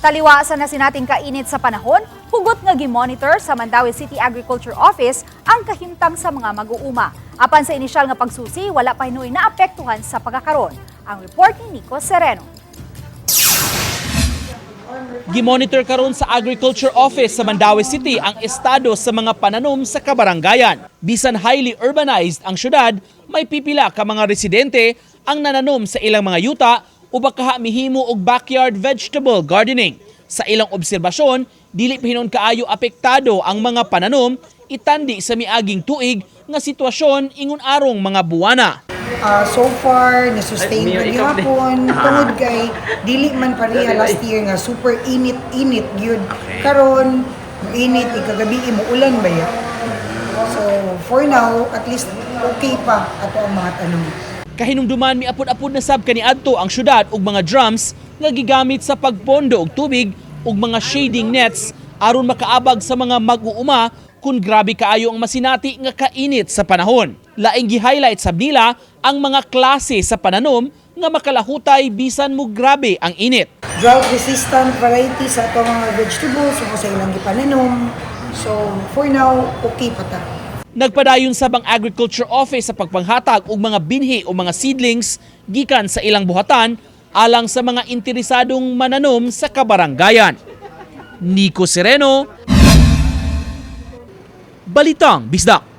Taliwa sa na sinating kainit sa panahon, hugot nga gimonitor sa Mandawi City Agriculture Office ang kahimtang sa mga mag-uuma. Apan sa inisyal nga pagsusi, wala pa hinuoy na apektuhan sa pagkakaroon. Ang report ni Nico Sereno. Gimonitor karon sa Agriculture Office sa Mandawi City ang estado sa mga pananom sa kabaranggayan. Bisan highly urbanized ang syudad, may pipila ka mga residente ang nananom sa ilang mga yuta o baka mihimo og backyard vegetable gardening. Sa ilang obserbasyon, dili pinon kaayo apektado ang mga pananom itandi sa miaging tuig nga sitwasyon ingon arong mga buwana. Ah, so far, na-sustain din. yapon. Tungod kay, dili man pareha last year nga super init-init gyud Karon, init, ikagabi mo ulan ba ya? So, for now, at least okay pa ato ang mga tanong. Kahinungduman miapod-apod na sab kaniadto ang syudad ug mga drums nga gigamit sa pagpondo og tubig ug mga shading nets aron makaabag sa mga mag-uuma kung grabe kaayo ang masinati nga kainit sa panahon. Laing gi-highlight sab nila ang mga klase sa pananom nga makalahutay bisan mo grabe ang init. Drought-resistant variety sa ato mga vegetables, o sa ilang gipananom. So, for now, okay pa ta. Nagpadayon sa bang Agriculture Office sa pagpanghatag og mga binhi o mga seedlings gikan sa ilang buhatan alang sa mga interesadong mananom sa kabaranggayan. Nico Sereno, Balitang Bisdak.